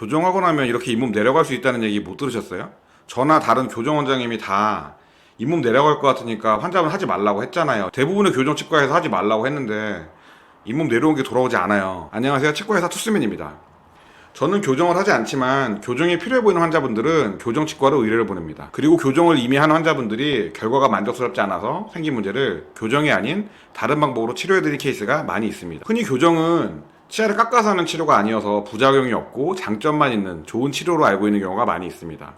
교정하고 나면 이렇게 잇몸 내려갈 수 있다는 얘기 못 들으셨어요? 저나 다른 교정 원장님이 다 잇몸 내려갈 것 같으니까 환자분 하지 말라고 했잖아요. 대부분의 교정 치과에서 하지 말라고 했는데 잇몸 내려온 게 돌아오지 않아요. 안녕하세요. 치과의사 투스맨입니다. 저는 교정을 하지 않지만 교정이 필요해 보이는 환자분들은 교정치과로 의뢰를 보냅니다. 그리고 교정을 이미 한 환자분들이 결과가 만족스럽지 않아서 생긴 문제를 교정이 아닌 다른 방법으로 치료해드릴 케이스가 많이 있습니다. 흔히 교정은 치아를 깎아서 하는 치료가 아니어서 부작용이 없고 장점만 있는 좋은 치료로 알고 있는 경우가 많이 있습니다.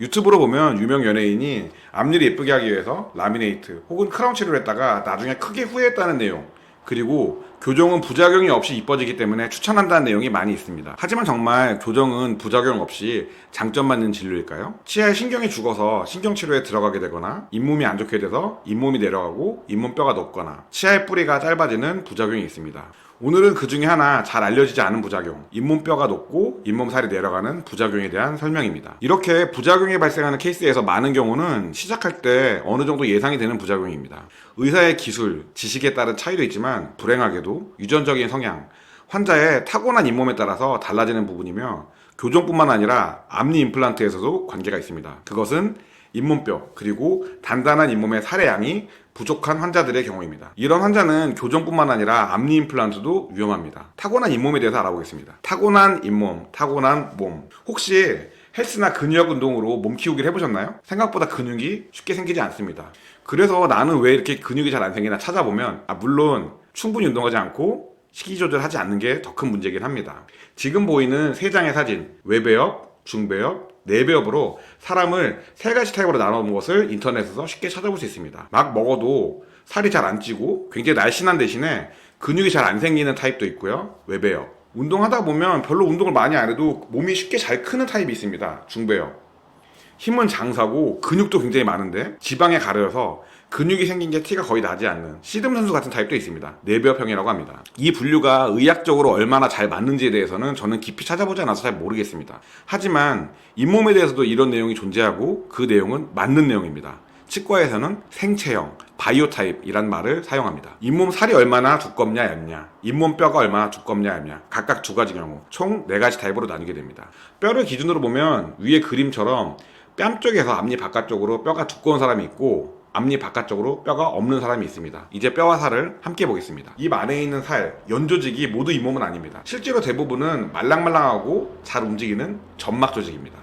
유튜브로 보면 유명 연예인이 앞니를 예쁘게 하기 위해서 라미네이트 혹은 크라운 치료를 했다가 나중에 크게 후회했다는 내용 그리고 교정은 부작용이 없이 이뻐지기 때문에 추천한다는 내용이 많이 있습니다. 하지만 정말 교정은 부작용 없이 장점만 있는 진료일까요? 치아에 신경이 죽어서 신경치료에 들어가게 되거나 잇몸이 안 좋게 돼서 잇몸이 내려가고 잇몸뼈가 높거나 치아의 뿌리가 짧아지는 부작용이 있습니다. 오늘은 그 중에 하나 잘 알려지지 않은 부작용, 잇몸뼈가 높고 잇몸살이 내려가는 부작용에 대한 설명입니다. 이렇게 부작용이 발생하는 케이스에서 많은 경우는 시작할 때 어느 정도 예상이 되는 부작용입니다. 의사의 기술, 지식에 따른 차이도 있지만 불행하게도 유전적인 성향, 환자의 타고난 잇몸에 따라서 달라지는 부분이며 교정뿐만 아니라 앞니 임플란트에서도 관계가 있습니다. 그것은 잇몸뼈 그리고 단단한 잇몸의 살의 양이 부족한 환자들의 경우입니다. 이런 환자는 교정뿐만 아니라 앞니 임플란트도 위험합니다. 타고난 잇몸에 대해서 알아보겠습니다. 타고난 잇몸, 타고난 몸. 혹시 헬스나 근력 운동으로 몸 키우기를 해보셨나요? 생각보다 근육이 쉽게 생기지 않습니다. 그래서 나는 왜 이렇게 근육이 잘 안 생기나 찾아보면 아 물론 충분히 운동하지 않고 식이 조절하지 않는 게 더 큰 문제긴 합니다. 지금 보이는 세 장의 사진 외배엽, 중배엽, 내배엽으로 사람을 세 가지 타입으로 나눠본 것을 인터넷에서 쉽게 찾아볼 수 있습니다. 막 먹어도 살이 잘 안 찌고 굉장히 날씬한 대신에 근육이 잘 안 생기는 타입도 있고요. 외배엽. 운동하다 보면 별로 운동을 많이 안 해도 몸이 쉽게 잘 크는 타입이 있습니다. 중배엽. 힘은 장사고 근육도 굉장히 많은데 지방에 가려서 근육이 생긴 게 티가 거의 나지 않는 씨름 선수 같은 타입도 있습니다. 내배엽형이라고 합니다. 이 분류가 의학적으로 얼마나 잘 맞는지에 대해서는 저는 깊이 찾아보지 않아서 잘 모르겠습니다. 하지만 잇몸에 대해서도 이런 내용이 존재하고 그 내용은 맞는 내용입니다. 치과에서는 생체형, 바이오 타입이란 말을 사용합니다. 잇몸 살이 얼마나 두껍냐 얇냐, 잇몸 뼈가 얼마나 두껍냐 얇냐, 각각 두 가지 경우, 총 네 가지 타입으로 나뉘게 됩니다. 뼈를 기준으로 보면 위에 그림처럼 뺨 쪽에서 앞니 바깥쪽으로 뼈가 두꺼운 사람이 있고 앞니 바깥쪽으로 뼈가 없는 사람이 있습니다. 이제 뼈와 살을 함께 보겠습니다. 입 안에 있는 살, 연조직이 모두 잇몸은 아닙니다. 실제로 대부분은 말랑말랑하고 잘 움직이는 점막 조직입니다.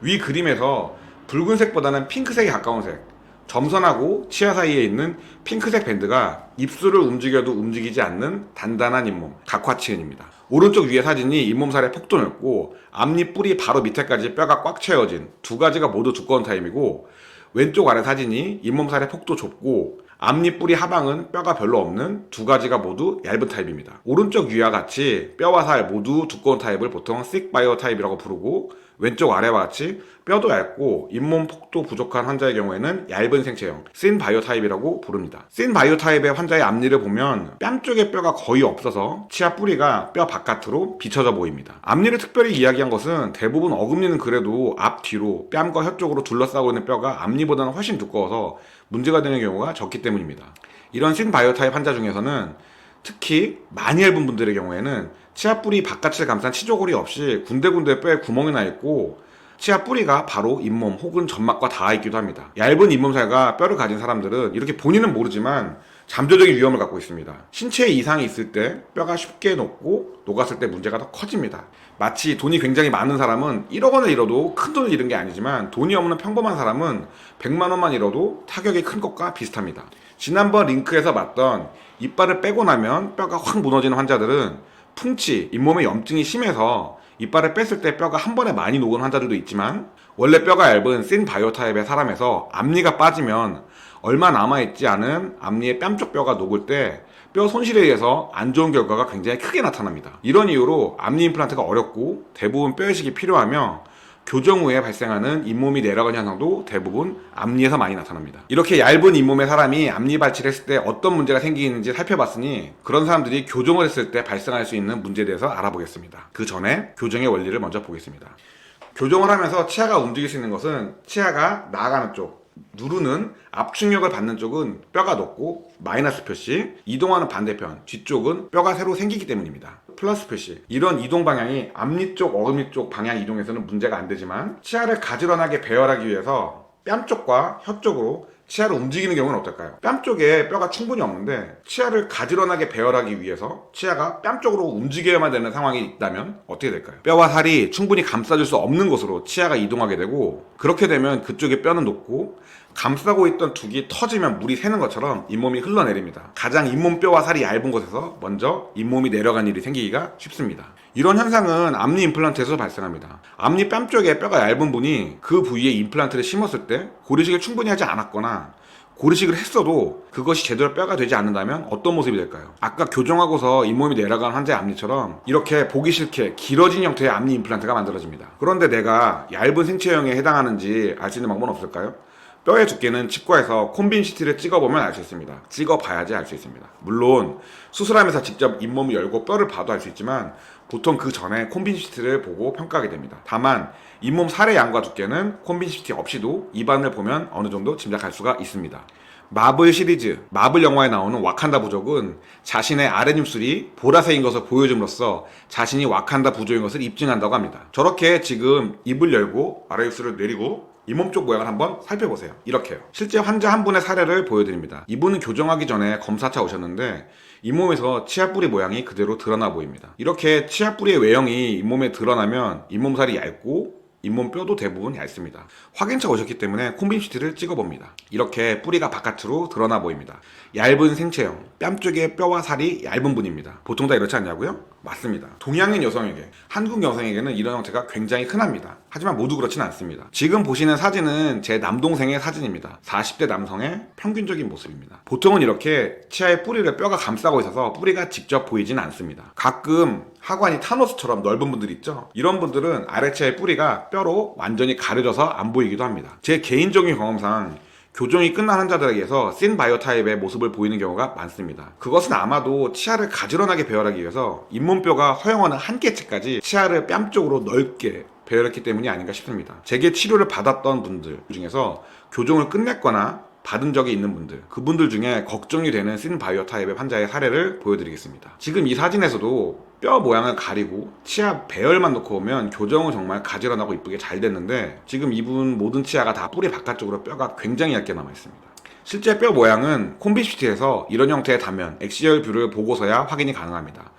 위 그림에서 붉은색보다는 핑크색에 가까운 색, 점선하고 치아 사이에 있는 핑크색 밴드가 입술을 움직여도 움직이지 않는 단단한 잇몸, 각화치은입니다. 오른쪽 위에 사진이 잇몸살의 폭도 넓고 앞니 뿌리 바로 밑에까지 뼈가 꽉 채워진 두 가지가 모두 두꺼운 타입이고 왼쪽 아래 사진이 잇몸살의 폭도 좁고 앞니 뿌리 하방은 뼈가 별로 없는 두 가지가 모두 얇은 타입입니다. 오른쪽 위와 같이 뼈와 살 모두 두꺼운 타입을 보통 식바이오 타입이라고 부르고 왼쪽 아래와 같이 뼈도 얇고 잇몸 폭도 부족한 환자의 경우에는 얇은 생체형 씬 바이오 타입이라고 부릅니다. 씬 바이오 타입의 환자의 앞니를 보면 뺨 쪽에 뼈가 거의 없어서 치아 뿌리가 뼈 바깥으로 비쳐져 보입니다. 앞니를 특별히 이야기한 것은 대부분 어금니는 그래도 앞 뒤로 뺨과 혀 쪽으로 둘러싸고 있는 뼈가 앞니보다는 훨씬 두꺼워서 문제가 되는 경우가 적기 때문입니다. 이런 씬 바이오 타입 환자 중에서는 특히 많이 얇은 분들의 경우에는 치아 뿌리 바깥을 감싼 치조골이 없이 군데군데 뼈에 구멍이 나 있고 치아 뿌리가 바로 잇몸 혹은 점막과 닿아 있기도 합니다. 얇은 잇몸살과 뼈를 가진 사람들은 이렇게 본인은 모르지만 잠재적인 위험을 갖고 있습니다. 신체에 이상이 있을 때 뼈가 쉽게 녹고 녹았을 때 문제가 더 커집니다. 마치 돈이 굉장히 많은 사람은 1억 원을 잃어도 큰 돈을 잃은 게 아니지만 돈이 없는 평범한 사람은 100만 원만 잃어도 타격이 큰 것과 비슷합니다. 지난번 링크에서 봤던 이빨을 빼고 나면 뼈가 확 무너지는 환자들은 풍치, 잇몸에 염증이 심해서 이빨을 뺐을 때 뼈가 한 번에 많이 녹은 환자들도 있지만 원래 뼈가 얇은 씬 바이오 타입의 사람에서 앞니가 빠지면 얼마 남아있지 않은 앞니의 뺨쪽 뼈가 녹을 때 뼈 손실에 의해서 안 좋은 결과가 굉장히 크게 나타납니다. 이런 이유로 앞니 임플란트가 어렵고 대부분 뼈 이식이 필요하며 교정 후에 발생하는 잇몸이 내려가는 현상도 대부분 앞니에서 많이 나타납니다. 이렇게 얇은 잇몸의 사람이 앞니 발치를 했을 때 어떤 문제가 생기는지 살펴봤으니 그런 사람들이 교정을 했을 때 발생할 수 있는 문제에 대해서 알아보겠습니다. 그 전에 교정의 원리를 먼저 보겠습니다. 교정을 하면서 치아가 움직일 수 있는 것은 치아가 나아가는 쪽, 누르는 압축력을 받는 쪽은 뼈가 높고 마이너스 표시, 이동하는 반대편, 뒤쪽은 뼈가 새로 생기기 때문입니다. 플러스 표시 이런 이동 방향이 앞니 쪽, 어금니 쪽 방향 이동에서는 문제가 안 되지만 치아를 가지런하게 배열하기 위해서 뺨 쪽과 혀 쪽으로 치아를 움직이는 경우는 어떨까요? 뺨 쪽에 뼈가 충분히 없는데 치아를 가지런하게 배열하기 위해서 치아가 뺨 쪽으로 움직여야만 되는 상황이 있다면 어떻게 될까요? 뼈와 살이 충분히 감싸줄 수 없는 곳으로 치아가 이동하게 되고 그렇게 되면 그쪽에 뼈는 높고 감싸고 있던 두기 터지면 물이 새는 것처럼 잇몸이 흘러내립니다. 가장 잇몸 뼈와 살이 얇은 곳에서 먼저 잇몸이 내려간 일이 생기기가 쉽습니다. 이런 현상은 앞니 임플란트에서 발생합니다. 앞니 뺨 쪽에 뼈가 얇은 분이 그 부위에 임플란트를 심었을 때 고리식을 충분히 하지 않았거나 고리식을 했어도 그것이 제대로 뼈가 되지 않는다면 어떤 모습이 될까요? 아까 교정하고서 잇몸이 내려간 환자의 앞니처럼 이렇게 보기 싫게 길어진 형태의 앞니 임플란트가 만들어집니다. 그런데 내가 얇은 생체형에 해당하는지 알 수 있는 방법은 없을까요? 뼈의 두께는 치과에서 콤빈 CT를 찍어보면 알 수 있습니다. 찍어봐야지 알 수 있습니다. 물론 수술하면서 직접 잇몸을 열고 뼈를 봐도 알 수 있지만 보통 그 전에 콤빈 CT를 보고 평가하게 됩니다. 다만 잇몸 살의 양과 두께는 콤빈 CT 없이도 입안을 보면 어느 정도 짐작할 수가 있습니다. 마블 시리즈, 마블 영화에 나오는 와칸다 부족은 자신의 아랫입술이 보라색인 것을 보여줌으로써 자신이 와칸다 부족인 것을 입증한다고 합니다. 저렇게 지금 입을 열고 아랫입술을 내리고 잇몸 쪽 모양을 한번 살펴보세요. 이렇게요. 실제 환자 한 분의 사례를 보여드립니다. 이분은 교정하기 전에 검사차 오셨는데 잇몸에서 치아뿌리 모양이 그대로 드러나 보입니다. 이렇게 치아뿌리의 외형이 잇몸에 드러나면 잇몸살이 얇고 잇몸 뼈도 대부분 얇습니다. 확인차 오셨기 때문에 콤빈 CT를 찍어봅니다. 이렇게 뿌리가 바깥으로 드러나 보입니다. 얇은 생체형, 뺨 쪽에 뼈와 살이 얇은 분입니다. 보통 다 이렇지 않냐고요? 맞습니다. 동양인 여성에게, 한국 여성에게는 이런 형태가 굉장히 흔합니다. 하지만 모두 그렇지는 않습니다. 지금 보시는 사진은 제 남동생의 사진입니다. 40대 남성의 평균적인 모습입니다. 보통은 이렇게 치아의 뿌리를 뼈가 감싸고 있어서 뿌리가 직접 보이지는 않습니다. 가끔 하관이 타노스처럼 넓은 분들 있죠? 이런 분들은 아래치아의 뿌리가 뼈로 완전히 가려져서 안 보이기도 합니다. 제 개인적인 경험상 교정이 끝난 환자들에게서 씬 바이오 타입의 모습을 보이는 경우가 많습니다. 그것은 아마도 치아를 가지런하게 배열하기 위해서 잇몸뼈가 허용하는 한계치까지 치아를 뺨 쪽으로 넓게 배열했기 때문이 아닌가 싶습니다. 제게 치료를 받았던 분들 중에서 교정을 끝냈거나 받은 적이 있는 분들, 그분들 중에 걱정이 되는 씬 바이오 타입의 환자의 사례를 보여드리겠습니다. 지금 이 사진에서도 뼈 모양을 가리고 치아 배열만 놓고 보면 교정은 정말 가지런하고 이쁘게 잘 됐는데 지금 이분 모든 치아가 다 뿌리 바깥쪽으로 뼈가 굉장히 얇게 남아 있습니다. 실제 뼈 모양은 콤비시티에서 이런 형태의 단면, 엑시얼 뷰를 보고서야 확인이 가능합니다.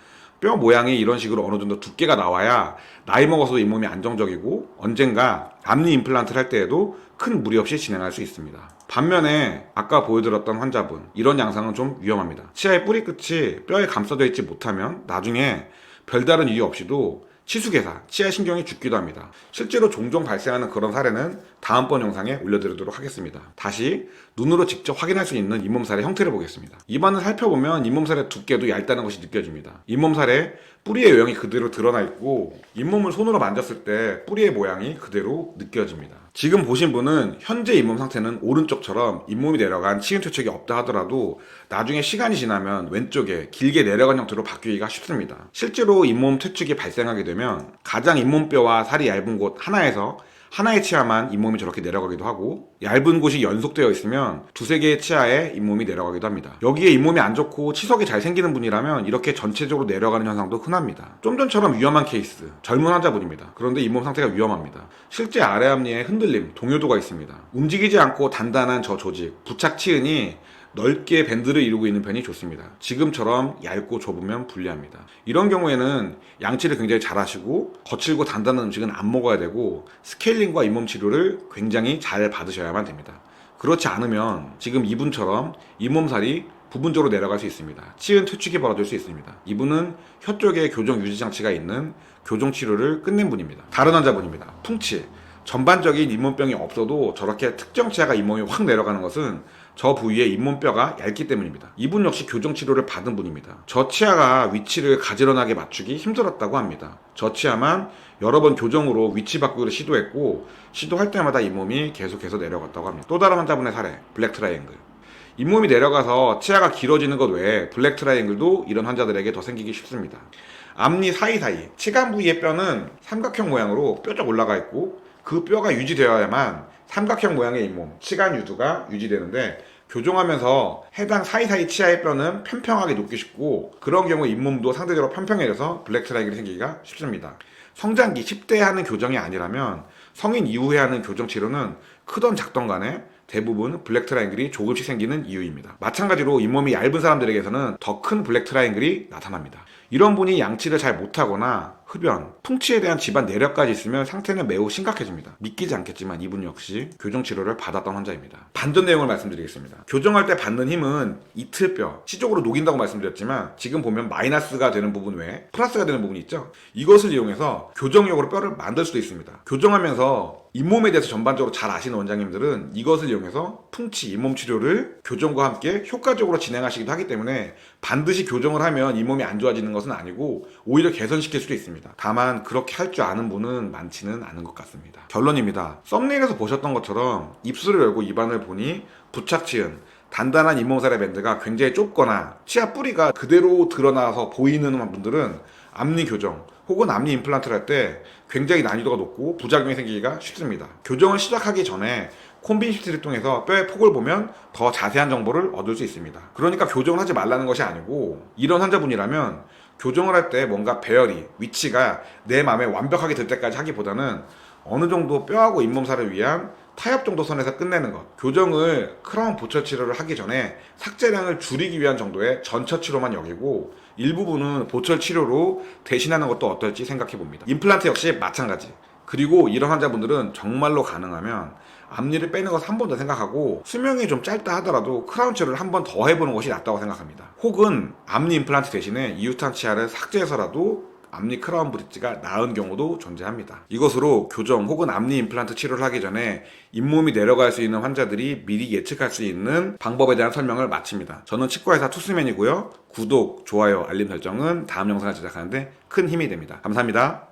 뼈 모양이 이런 식으로 어느 정도 두께가 나와야 나이 먹어서도 잇몸이 안정적이고 언젠가 앞니 임플란트를 할 때에도 큰 무리 없이 진행할 수 있습니다. 반면에 아까 보여드렸던 환자분 이런 양상은 좀 위험합니다. 치아의 뿌리 끝이 뼈에 감싸져 있지 못하면 나중에 별다른 이유 없이도 치수개사, 치아 신경이 죽기도 합니다. 실제로 종종 발생하는 그런 사례는 다음번 영상에 올려드리도록 하겠습니다. 다시 눈으로 직접 확인할 수 있는 잇몸살의 형태를 보겠습니다. 입안을 살펴보면 잇몸살의 두께도 얇다는 것이 느껴집니다. 잇몸살에 뿌리의 외형이 그대로 드러나 있고 잇몸을 손으로 만졌을 때 뿌리의 모양이 그대로 느껴집니다. 지금 보신 분은 현재 잇몸 상태는 오른쪽처럼 잇몸이 내려간 치근 퇴척이 없다 하더라도 나중에 시간이 지나면 왼쪽에 길게 내려간 형태로 바뀌기가 쉽습니다. 실제로 잇몸 퇴축이 발생하게 되면 가장 잇몸뼈와 살이 얇은 곳 하나에서 하나의 치아만 잇몸이 저렇게 내려가기도 하고 얇은 곳이 연속되어 있으면 두세 개의 치아에 잇몸이 내려가기도 합니다. 여기에 잇몸이 안 좋고 치석이 잘 생기는 분이라면 이렇게 전체적으로 내려가는 현상도 흔합니다. 좀 전처럼 위험한 케이스, 젊은 환자분입니다. 그런데 잇몸 상태가 위험합니다. 실제 아래 앞니에 흔들림, 동요도가 있습니다. 움직이지 않고 단단한 저 조직, 부착 치은이 넓게 밴드를 이루고 있는 편이 좋습니다. 지금처럼 얇고 좁으면 불리합니다. 이런 경우에는 양치를 굉장히 잘 하시고 거칠고 단단한 음식은 안 먹어야 되고 스케일링과 잇몸 치료를 굉장히 잘 받으셔야만 됩니다. 그렇지 않으면 지금 이분처럼 잇몸살이 부분적으로 내려갈 수 있습니다. 치은 퇴축이 벌어질 수 있습니다. 이분은 혀 쪽에 교정 유지 장치가 있는 교정 치료를 끝낸 분입니다. 다른 환자분입니다. 풍치. 전반적인 잇몸병이 없어도 저렇게 특정 치아가 잇몸이 확 내려가는 것은 저 부위의 잇몸뼈가 얇기 때문입니다. 이분 역시 교정 치료를 받은 분입니다. 저 치아가 위치를 가지런하게 맞추기 힘들었다고 합니다. 저 치아만 여러 번 교정으로 위치 바꾸기를 시도했고 시도할 때마다 잇몸이 계속해서 내려갔다고 합니다. 또 다른 환자분의 사례, 블랙 트라이앵글. 잇몸이 내려가서 치아가 길어지는 것 외에 블랙 트라이앵글도 이런 환자들에게 더 생기기 쉽습니다. 앞니 사이사이, 치간 부위의 뼈는 삼각형 모양으로 뾰족 올라가 있고 그 뼈가 유지되어야만 삼각형 모양의 잇몸, 치간 유두가 유지되는데 교정하면서 해당 사이사이 치아의 뼈는 평평하게 놓기 쉽고 그런 경우 잇몸도 상대적으로 평평해져서 블랙 트라이앵글이 생기기가 쉽습니다. 성장기 10대에 하는 교정이 아니라면 성인 이후에 하는 교정 치료는 크던 작던 간에 대부분 블랙 트라이앵글이 조금씩 생기는 이유입니다. 마찬가지로 잇몸이 얇은 사람들에게서는 더 큰 블랙 트라이앵글이 나타납니다. 이런 분이 양치를 잘 못하거나 흡연, 풍치에 대한 집안 내력까지 있으면 상태는 매우 심각해집니다. 믿기지 않겠지만 이분 역시 교정 치료를 받았던 환자입니다. 반전 내용을 말씀드리겠습니다. 교정할 때 받는 힘은 이틀뼈, 시적으로 녹인다고 말씀드렸지만 지금 보면 마이너스가 되는 부분 외에 플러스가 되는 부분이 있죠. 이것을 이용해서 교정용으로 뼈를 만들 수도 있습니다. 교정하면서 잇몸에 대해서 전반적으로 잘 아시는 원장님들은 이것을 이용해서 풍치, 잇몸 치료를 교정과 함께 효과적으로 진행하시기도 하기 때문에 반드시 교정을 하면 잇몸이 안 좋아지는 것은 아니고 오히려 개선시킬 수도 있습니다. 다만 그렇게 할 줄 아는 분은 많지는 않은 것 같습니다. 결론입니다. 썸네일에서 보셨던 것처럼 입술을 열고 입안을 보니 부착 지은 단단한 잇몸살의 밴드가 굉장히 좁거나 치아 뿌리가 그대로 드러나서 보이는 분들은 앞니 교정 혹은 앞니 임플란트를 할 때 굉장히 난이도가 높고 부작용이 생기기가 쉽습니다. 교정을 시작하기 전에 콤빈 시트를 통해서 뼈의 폭을 보면 더 자세한 정보를 얻을 수 있습니다. 그러니까 교정을 하지 말라는 것이 아니고 이런 환자분이라면 교정을 할 때 뭔가 배열이 위치가 내 마음에 완벽하게 들 때까지 하기보다는 어느 정도 뼈하고 잇몸살을 위한 타협 정도 선에서 끝내는 것. 교정을 크라운 보철 치료를 하기 전에 삭제량을 줄이기 위한 정도의 전처 치료만 여기고 일부분은 보철 치료로 대신하는 것도 어떨지 생각해 봅니다. 임플란트 역시 마찬가지. 그리고 이런 환자분들은 정말로 가능하면 앞니를 빼는 것을 한 번 더 생각하고 수명이 좀 짧다 하더라도 크라운 치료를 한 번 더 해보는 것이 낫다고 생각합니다. 혹은 앞니 임플란트 대신에 이웃한 치아를 삭제해서라도 앞니 크라운 브릿지가 나은 경우도 존재합니다. 이것으로 교정 혹은 앞니 임플란트 치료를 하기 전에 잇몸이 내려갈 수 있는 환자들이 미리 예측할 수 있는 방법에 대한 설명을 마칩니다. 저는 치과의사 투스맨이고요. 구독, 좋아요, 알림 설정은 다음 영상을 제작하는데 큰 힘이 됩니다. 감사합니다.